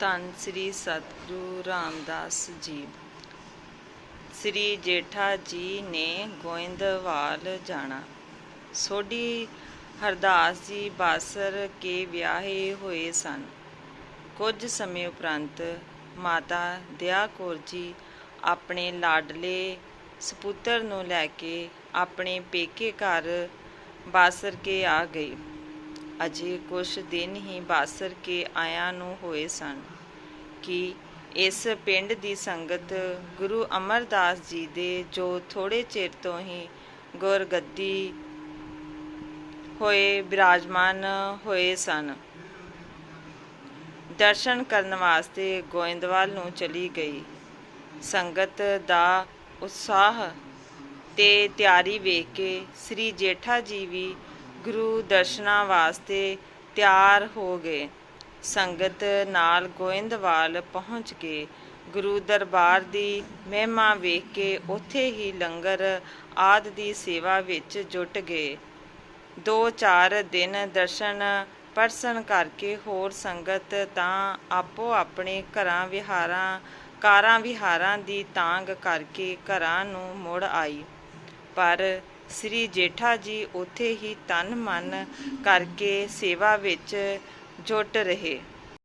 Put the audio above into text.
ਧੰਨ ਸ੍ਰੀ ਸਤਿਗੁਰੂ ਰਾਮਦਾਸ ਜੀ। ਸ੍ਰੀ ਜੇਠਾ ਜੀ ਨੇ ਗੋਇੰਦਵਾਲ ਜਾਣਾ। ਸੋਢੀ ਹਰਦਾਸ ਜੀ ਬਾਸਰ ਕੇ ਵਿਆਹੇ ਹੋਏ ਸਨ। ਕੁਝ ਸਮੇਂ ਉਪਰੰਤ ਮਾਤਾ ਦਇਆ ਕੌਰ ਜੀ ਆਪਣੇ ਲਾਡਲੇ ਸਪੁੱਤਰ ਨੂੰ ਲੈ ਕੇ ਆਪਣੇ ਪੇਕੇ ਘਰ ਬਾਸਰ ਕੇ ਆ ਗਈ। ਅਜੇ ਕੁਛ ਦਿਨ ਹੀ ਬਾਸਰ ਕੇ ਆਇਆਂ ਨੂੰ ਹੋਏ ਸਨ ਕਿ ਇਸ ਪਿੰਡ ਦੀ ਸੰਗਤ ਗੁਰੂ ਅਮਰਦਾਸ ਜੀ ਦੇ ਜੋ ਥੋੜੇ ਚਿਰ ਤੋਂ ਹੀ ਗੁਰਗੱਦੀ ਹੋਏ, ਬਿਰਾਜਮਾਨ ਹੋਏ ਸਨ। ਦਰਸ਼ਨ ਕਰਨ ਵਾਸਤੇ ਗੋਇੰਦਵਾਲ ਨੂੰ ਚਲੀ ਗਈ। ਸੰਗਤ ਦਾ ਉਤਸ਼ਾਹ ਤੇ ਤਿਆਰੀ ਵੇਖ ਕੇ ਸ੍ਰੀ ਜੇਠਾ ਜੀ ਵੀ ਗੁਰੂ ਦਰਸ਼ਨਾਂ ਵਾਸਤੇ ਤਿਆਰ ਹੋ ਗਏ। ਸੰਗਤ ਨਾਲ ਗੋਇੰਦਵਾਲ ਪਹੁੰਚ ਕੇ ਗੁਰੂ ਦਰਬਾਰ ਦੀ ਮਹਿਮਾ ਵੇਖ ਕੇ ਉੱਥੇ ਹੀ ਲੰਗਰ ਆਦ ਦੀ ਸੇਵਾ ਵਿੱਚ ਜੁਟ ਗਏ। ਦੋ ਚਾਰ ਦਿਨ ਦਰਸ਼ਨ ਪਰਸਨ ਕਰਕੇ ਹੋਰ ਸੰਗਤ ਤਾਂ ਆਪੋ ਆਪਣੇ ਘਰਾਂ ਵਿਹਾਰਾਂ, ਕਾਰਾਂ ਵਿਹਾਰਾਂ ਦੀ ਤਾਂਗ ਕਰਕੇ ਘਰਾਂ ਨੂੰ ਮੁੜ ਆਈ। ਪਰ ਸ੍ਰੀ ਜੇਠਾ ਜੀ ਉੱਥੇ ਹੀ ਤਨ ਮਨ ਕਰਕੇ ਸੇਵਾ ਵਿੱਚ ਜੁਟ ਰਹੇ।